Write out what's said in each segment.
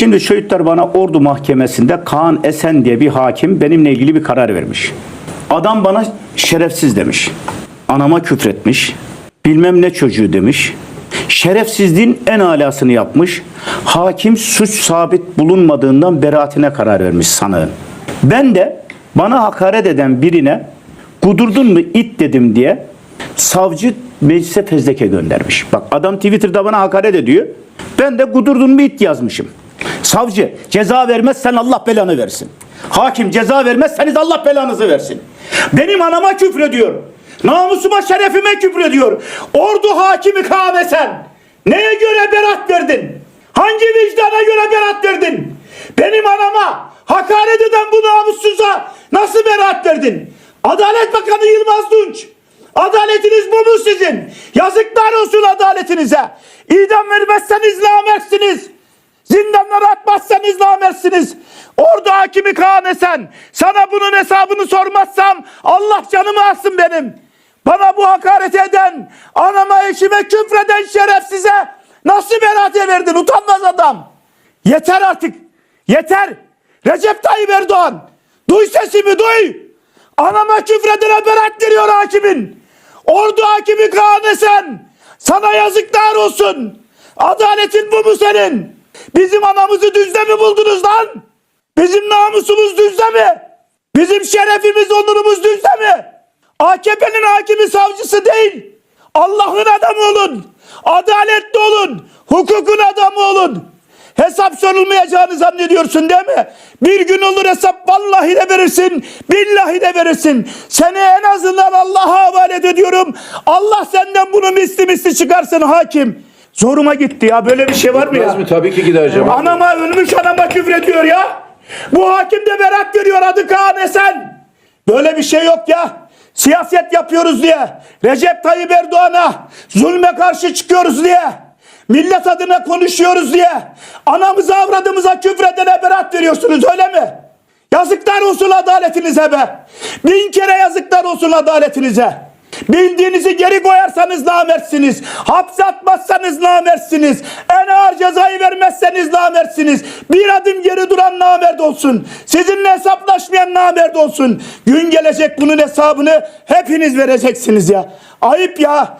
Şimdi çocuklar bana Ordu Mahkemesi'nde Kaan Esen diye bir hakim benimle ilgili bir karar vermiş. Adam bana şerefsiz demiş. Anama küfretmiş. Bilmem ne çocuğu demiş. Şerefsizliğin en alasını yapmış. Hakim suç sabit bulunmadığından beraatine karar vermiş sanığın. Ben de bana hakaret eden birine kudurdun mu it dedim diye savcı meclise fezleke göndermiş. Bak adam Twitter'da bana hakaret ediyor. Ben de kudurdun mu it yazmışım. Savcı ceza vermezsen Allah belanı versin. Hakim ceza vermezseniz Allah belanızı versin. Benim anama küfrediyor. Namusuma şerefime küfrediyor. Ordu hakimi kahvesen. Neye göre berat verdin? Hangi vicdana göre berat verdin? Benim anama hakaret eden bu namussuza nasıl berat verdin? Adalet Bakanı Yılmaz Tunç. Adaletiniz bu mu sizin? Yazıklar olsun adaletinize. İdam vermezseniz namertsiniz. Zindanlara atmazsanız namertsiniz. Orada hakimi Kaan Esen. Sana bunun hesabını sormazsam Allah canımı alsın benim. Bana bu hakaret eden, anama eşime küfreden şerefsize nasıl beraat verdin utanmaz adam. Yeter artık. Yeter. Recep Tayyip Erdoğan. Duy sesimi duy. Anama küfredene beraat veriyor hakimin. Ordu hakimi Kaan Esen. Sana yazıklar olsun. Adaletin bu mu senin? Bizim anamızı düzde mi buldunuz lan? Bizim namusumuz düzde mi? Bizim şerefimiz, onurumuz düzde mi? AKP'nin hakimi savcısı değil. Allah'ın adamı olun. Adaletli olun. Hukukun adamı olun. Hesap sorulmayacağını zannediyorsun değil mi? Bir gün olur hesap vallahi de verirsin, billahi de verirsin. Seni en azından Allah'a havale ediyorum. Allah senden bunu misli misli çıkarsın hakim. Zoruma gitti ya böyle bir şey var mı ya? Gitmez mi? Tabii ki gider Cemal. Anama ölmüş anama küfrediyor ya. Bu hakim de berat veriyor adı Kaan Esen. Böyle bir şey yok ya. Siyaset yapıyoruz diye. Recep Tayyip Erdoğan'a zulme karşı çıkıyoruz diye. Millet adına konuşuyoruz diye. Anamıza avradımıza küfredene berat veriyorsunuz öyle mi? Yazıklar olsun adaletinize be. Bin kere yazıklar olsun adaletinize. Bildiğinizi geri koyarsanız namertsiniz. Hapse atmazsanız namertsiniz. En ağır cezayı vermezseniz namertsiniz. Bir adım geri duran namert olsun. Sizinle hesaplaşmayan namert olsun. Gün gelecek bunun hesabını hepiniz vereceksiniz ya. Ayıp ya.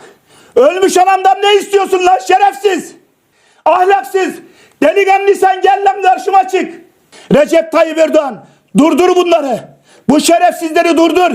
Ölmüş anamdan ne istiyorsun lan şerefsiz? Ahlaksız. Delikanlı sen gel lan karşıma çık. Recep Tayyip Erdoğan durdur bunları. Bu şerefsizleri durdur.